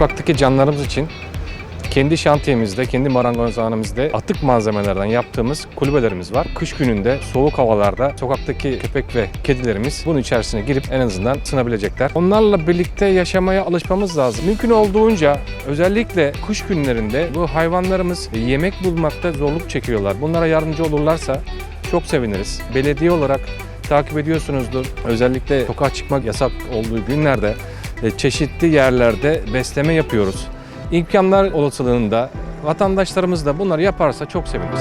sokaktaki canlarımız için kendi şantiyemizde, kendi marangozhanemizde atık malzemelerden yaptığımız kulübelerimiz var. Kış gününde soğuk havalarda sokaktaki köpek ve kedilerimiz bunun içerisine girip en azından ısınabilecekler. Onlarla birlikte yaşamaya alışmamız lazım. Mümkün olduğunca özellikle kış günlerinde bu hayvanlarımız yemek bulmakta zorluk çekiyorlar. Bunlara yardımcı olurlarsa çok seviniriz. Belediye olarak takip ediyorsunuzdur. Özellikle sokağa çıkmak yasak olduğu günlerde çeşitli yerlerde besleme yapıyoruz. İmkanlar olasılığında vatandaşlarımız da bunları yaparsa çok seviniriz.